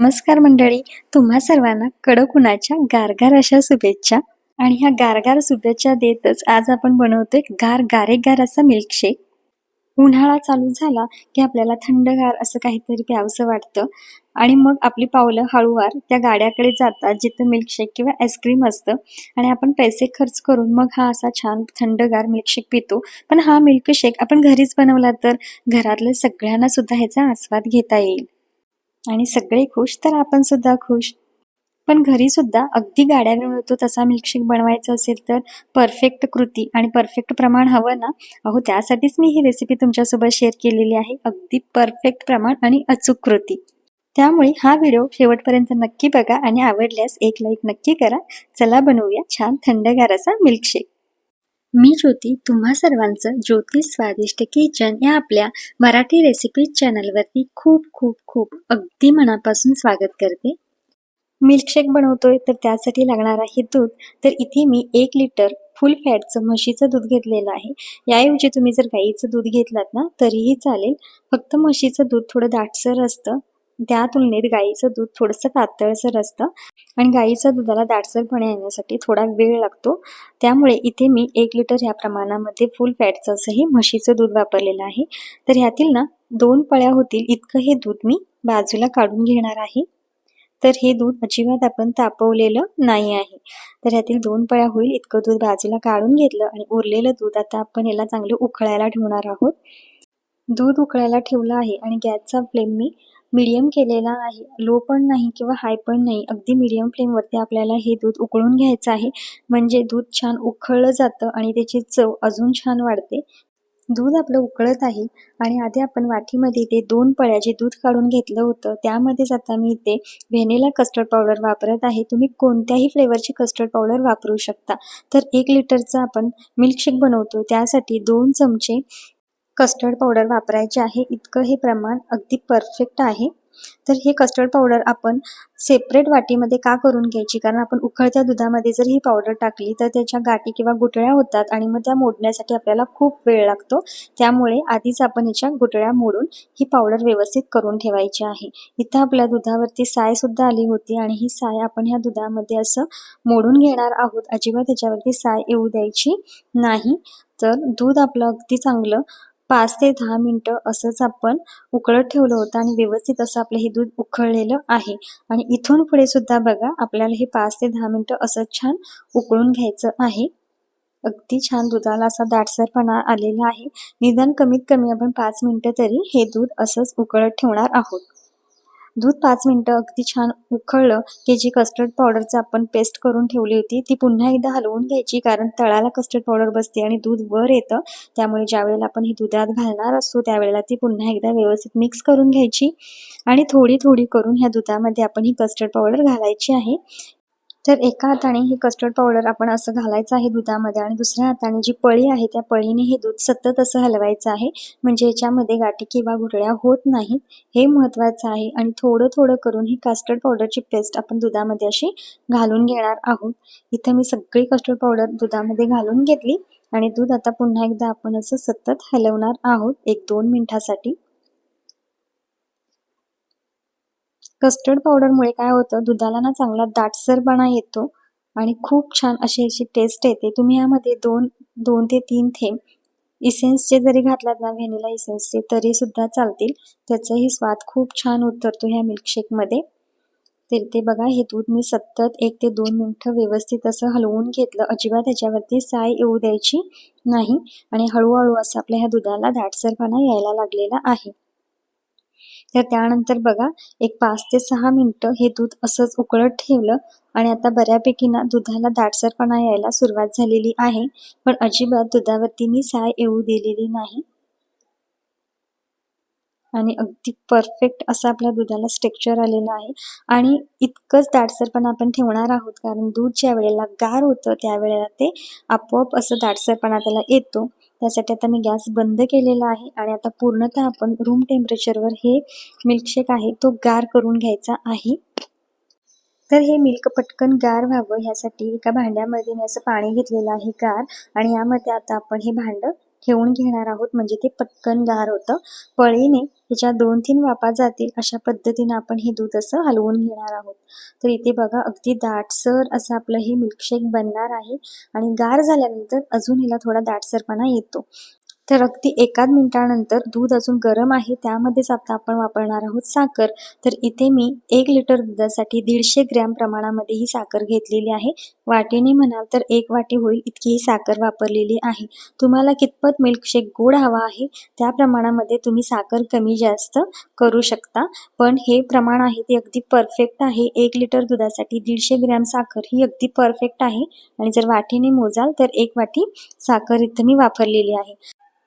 नमस्कार मंडळी. तुम्हा सर्वांना कडक उन्हाच्या गारगार अशा शुभेच्छा. आणि ह्या गारगार शुभेच्छा देतच आज आपण बनवतोय गार गारेगार असा मिल्कशेक उन्हाळा चालू झाला की आपल्याला थंडगार असं काहीतरी प्यावंसं वाटतं. आणि मग आपली पावलं हळूवार त्या गाड्याकडे जातात जिथं मिल्कशेक किंवा आईस्क्रीम असतं. आणि आपण पैसे खर्च करून मग हा असा छान थंडगार मिल्कशेक पितो. पण हा मिल्कशेक आपण घरीच बनवला तर घरातल्या सगळ्यांना सुद्धा ह्याचा आस्वाद घेता येईल. आणि सगळे खुश तर आपण सुद्धा खुश. पण घरी सुद्धा अगदी गाड्याने मिळतो तसा मिल्कशेक बनवायचा असेल तर परफेक्ट कृती आणि परफेक्ट प्रमाण हवं ना? अहो त्यासाठीच मी ही रेसिपी तुमच्यासोबत शेअर केलेली आहे. अगदी परफेक्ट प्रमाण आणि अचूक कृती. त्यामुळे हा व्हिडिओ शेवटपर्यंत नक्की बघा आणि आवडल्यास एक लाईक नक्की करा. चला बनवूया छान थंडगार असा मिल्कशेक मी ज्योती तुम्हा सर्वांचं ज्योती स्वादिष्ट किचन या आपल्या मराठी रेसिपी चॅनलवरती खूप खूप खूप अगदी मनापासून स्वागत करते. मिल्कशेक बनवतोय तर त्यासाठी लागणार आहे दूध. तर इथे मी एक लिटर फुल फॅटचं म्हशीचं दूध घेतलेलं आहे. याऐवजी तुम्ही जर गाईचं दूध घेतलात ना तरीही चालेल. फक्त म्हशीचं दूध थोडं दाटसर असतं. त्या तुलनेत गाईचं दूध थोडंसं पातळसर असतं आणि गाईचं दुधाला दाटसरपणे येण्यासाठी थोडा वेळ लागतो. त्यामुळे इथे मी एक लिटर ह्या प्रमाणामध्ये फुल फॅटचं असंही म्हशीचं दूध वापरलेलं आहे. तर ह्यातील ना दोन पळ्या होतील इतकं हे दूध मी बाजूला काढून घेणार आहे. तर हे दूध अजिबात आपण तापवलेलं नाही आहे. तर ह्यातील दोन पळ्या होईल इतकं दूध बाजूला काढून घेतलं आणि उरलेलं दूध आता आपण याला चांगलं उकळायला ठेवणार आहोत. दूध उकळायला ठेवलं आहे आणि गॅसचा फ्लेम मी मीडियम केलेला आहे. लो पण नाही किंवा हाय पण नाही. अगदी मीडियम फ्लेमवरती आपल्याला हे दूध उकळून घ्यायचं आहे. म्हणजे दूध छान उकळलं जातं आणि त्याची चव अजून छान वाढते. दूध आपलं उकळत आहे आणि आधी आपण वाटीमध्ये ते दोन पळ्या जे दूध काढून घेतलं होतं त्यामध्येच आता मी इथे व्हेनिला कस्टर्ड पावडर वापरत आहे. तुम्ही कोणत्याही फ्लेवरची कस्टर्ड पावडर वापरू शकता. तर एक लिटरचं आपण मिल्कशेक बनवतो. त्यासाठी दोन चमचे कस्टर्ड पावडर वापरायचे आहे. इतकं हे प्रमाण अगदी परफेक्ट आहे. तर हे कस्टर्ड पावडर आपण सेपरेट वाटीमध्ये का करून घ्यायची? कारण आपण उकळत्या दुधामध्ये जर ही पावडर टाकली तर त्याच्या गाठी किंवा गुटळ्या होतात आणि मग त्या मोडण्यासाठी आपल्याला खूप वेळ लागतो. त्यामुळे आधीच आपण याच्या गुटळ्या मोडून ही पावडर व्यवस्थित करून ठेवायची आहे. इथं आपल्या दुधावरती साय सुद्धा आली होती आणि ही साय आपण ह्या दुधामध्ये असं मोडून घेणार आहोत. अजिबात त्याच्यावरती साय येऊ द्यायची नाही. तर दूध आपलं अगदी चांगलं पाच ते दहा मिनटं असंच आपण उकळत ठेवलं होतं आणि व्यवस्थित असं आपलं हे दूध उकळलेलं आहे. आणि इथून पुढे सुद्धा बघा आपल्याला हे पाच ते दहा मिनटं असं छान उकळून घ्यायचं आहे. अगदी छान दुधाला असा दाटसरपणा आलेला आहे. निदान कमीत कमी आपण पाच मिनटं तरी हे दूध असंच उकळत ठेवणार आहोत. दूध पाच मिनटं अगदी छान उकळलं की जी कस्टर्ड पावडरचं आपण पेस्ट करून ठेवली होती ती पुन्हा एकदा हलवून घ्यायची कारण तळाला कस्टर्ड पावडर बसते आणि दूध वर येतं. त्यामुळे ज्या वेळेला आपण ही दुधात घालणार असतो त्यावेळेला ती पुन्हा एकदा व्यवस्थित मिक्स करून घ्यायची. आणि थोडी थोडी करून ह्या दुधामध्ये आपण ही कस्टर्ड पावडर घालायची आहे. तर एका हाताने हे कस्टर्ड पावडर आपण असं घालायचं आहे दुधामध्ये आणि दुसऱ्या हाताने जी पळी आहे त्या पळीने हे दूध सतत असं हलवायचं आहे. म्हणजे याच्यामध्ये गाठी किंवा गुठळ्या होत नाहीत. हे महत्वाचं आहे आणि थोडं थोडं करून ही कस्टर्ड पावडरची पेस्ट आपण दुधामध्ये अशी घालून घेणार आहोत. इथं मी सगळी कस्टर्ड पावडर दुधामध्ये घालून घेतली आणि दूध आता पुन्हा एकदा आपण असं सतत हलवणार आहोत एक दोन मिनिटासाठी. कस्टर्ड पावडरमुळे काय होतं दुधाला ना चांगला दाटसरपणा येतो आणि खूप छान अशी अशी टेस्ट येते. तुम्ही यामध्ये दोन दोन ते तीन थेंब इसेन्सचे जरी घातलात ना व्हॅनिला इसेन्सचे तरी सुद्धा चालतील. त्याचाही स्वाद खूप छान उतरतो ह्या मिल्कशेकमध्ये तर ते बघा हे दूध मी सतत एक ते दोन मिनटं व्यवस्थित असं हलवून घेतलं. अजिबात त्याच्यावरती साय येऊ द्यायची नाही. आणि हळूहळू असं आपल्या ह्या दुधाला दाटसरपणा यायला लागलेला आहे. तर त्यानंतर बघा एक पाच ते सहा मिनटं हे दूध असंच उकळत ठेवलं आणि आता बऱ्यापैकी ना दुधाला दाटसरपणा यायला सुरुवात झालेली आहे. पण अजिबात दुधावरती मी साय येऊ दिलेली नाही. आणि अगदी परफेक्ट असं आपल्या दुधाला स्ट्रेक्चर आलेलं आहे. आणि इतकंच दाटसरपणा आपण ठेवणार आहोत कारण दूध ज्या वेळेला गार होतं त्यावेळेला ते आपोआप असं दाटसरपणा त्याला येतो. यासाठी आता मी गॅस बंद केलेला आहे आणि आता पूर्णतः आपण रूम टेम्परेचरवर हे मिल्कशेक आहे तो गार करून घ्यायचा आहे. तर हे मिल्क पटकन गार व्हावं ह्यासाठी एका भांड्यामध्ये मी असं पाणी घेतलेलं आहे गार आणि यामध्ये आता आपण हे भांडं ठेवून घेणार आहोत. म्हणजे ते पटकन गार होतं. पळीने त्याच्या दोन तीन वापा जातील अशा पद्धतीने आपण हे दूध असं हलवून घेणार आहोत. तर इथे बघा अगदी दाटसर असं आपलं हे मिल्कशेक बनणार आहे. आणि गार झाल्यानंतर अजून हिला थोडा दाटसरपणा येतो. तर अगदी एकाच मिनिटानंतर दूध अजून गरम आहे त्यामध्येच आता आपण वापरणार आहोत साखर. तर इथे मी एक लिटर दुधासाठी दीडशे ग्रॅम प्रमाणामध्ये ही साखर घेतलेली आहे. वाटीने म्हणाल तर एक वाटी होईल इतकी ही साखर वापरलेली आहे. तुम्हाला कितपत मिल्कशेक गोड हवा आहे त्या प्रमाणामध्ये तुम्ही साखर कमी जास्त करू शकता. पण हे प्रमाण आहे ते अगदी परफेक्ट आहे. एक लिटर दुधासाठी दीडशे ग्रॅम साखर ही अगदी परफेक्ट आहे. आणि जर वाटीने मोजाल तर एक वाटी साखर इथं मी वापरलेली आहे.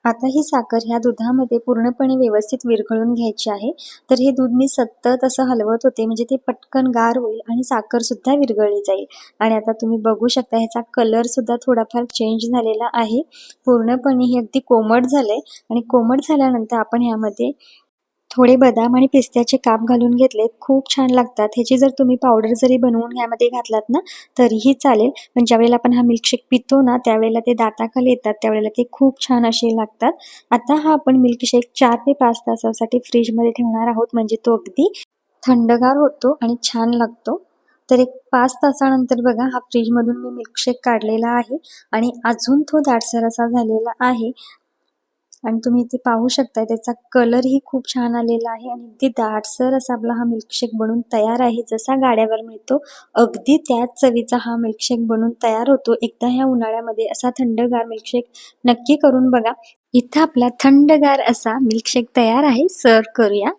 आता ही साखर ह्या दुधामध्ये पूर्णपणे व्यवस्थित विरघळून घ्यायची आहे. तर हे दूध मी सतत असं हलवत होते म्हणजे ते पटकन गार होईल आणि साखरसुद्धा विरघळली जाईल. आणि आता तुम्ही बघू शकता ह्याचा कलरसुद्धा थोडाफार चेंज झालेला आहे. पूर्णपणे हे अगदी कोमट झालं आहे आणि कोमट झाल्यानंतर आपण ह्यामध्ये थोडे बदाम आणि पिस्त्याचे काप घालून घेतले खूप छान लागतात. ह्याची जर तुम्ही पावडर जरी बनवून ह्यामध्ये घातलात ना तरीही चालेल. पण ज्यावेळेला आपण हा मिल्कशेक पितो ना त्यावेळेला ते दाताखाली येतात. त्यावेळेला ते खूप छान असे लागतात. आता हा आपण मिल्कशेक चार ते पाच तासासाठी फ्रीजमध्ये ठेवणार आहोत. म्हणजे तो अगदी थंडगार होतो आणि छान लागतो. तर एक पाच तासानंतर बघा हा फ्रीजमधून मी मिल्कशेक काढलेला आहे. आणि अजून तो दाटसर असा झालेला आहे. आणि तुम्ही इथे पाहू शकता त्याचा कलरही खूप छान आलेला आहे आणि अगदी दाटसर असा आपला हा मिल्कशेक बनून तयार आहे. जसा गाड्यावर मिळतो अगदी त्याच चवीचा हा मिल्कशेक बनून तयार होतो. एकदा ह्या उन्हाळ्यामध्ये असा थंडगार मिल्कशेक नक्की करून बघा. इथं आपला थंडगार असा मिल्कशेक तयार आहे. सर्व करूया.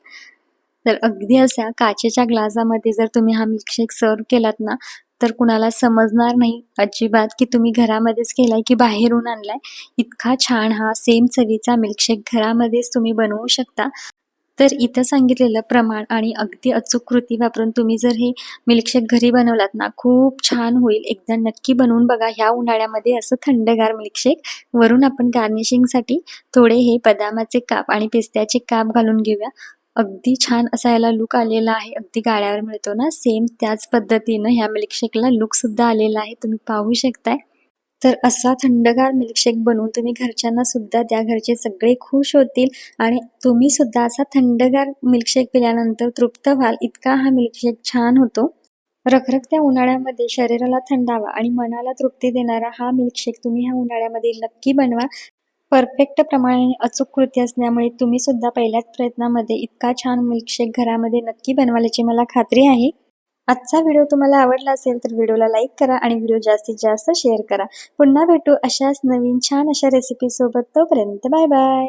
तर अगदी असा काचेच्या ग्लासामध्ये जर तुम्ही हा मिल्कशेक सर्व केलात ना तर कुणाला समजणार नाही. अजिबात की तुम्ही घरामध्येच केलाय की बाहेरून आणलाय. इतका छान हा सेम चवीचा मिल्कशेक घरामध्येच तुम्ही बनवू शकता. तर इथं सांगितलेलं प्रमाण आणि अगदी अचूक कृती वापरून तुम्ही जर हे मिल्कशेक घरी बनवलात ना खूप छान होईल. एकदा नक्की बनवून बघा ह्या उन्हाळ्यामध्ये असं थंडगार मिल्कशेक वरून आपण गार्निशिंगसाठी थोडे हे बदामाचे काप आणि पिस्त्याचे काप घालून घेऊया. अगदी छान असा याला लुक आलेला आहे. अगदी गाड्यावर मिळतो ना. सेम त्याच पद्धतीनं ह्या मिल्कशेकला लुक सुद्धा आलेला आहे. तुम्ही पाहू शकताय. तर असा थंडगार मिल्कशेक बनवून तुम्ही घरच्यांना सुद्धा त्या घरचे सगळे खुश होतील आणि तुम्ही सुद्धा असा थंडगार मिल्कशेक पिल्यानंतर तृप्त व्हाल. इतका हा मिल्कशेक छान होतो. रखरखत्या उन्हाळ्यामध्ये शरीराला थंडावा आणि मनाला तृप्ती देणारा हा मिल्कशेक तुम्ही ह्या उन्हाळ्यामध्ये नक्की बनवा. परफेक्ट प्रमाणे अचूक कृती असल्यामुळे तुम्ही सुद्धा पहिल्याच प्रयत्नामध्ये इतका छान मिल्कशेक घरामध्ये नक्की बनवाल्याची मला खात्री आहे. आजचा व्हिडिओ तुम्हाला आवडला असेल तर व्हिडिओला लाईक करा आणि व्हिडिओ जास्तीत जास्त शेअर करा. पुन्हा भेटू अशाच नवीन छान अशा रेसिपीसोबत तोपर्यंत बाय बाय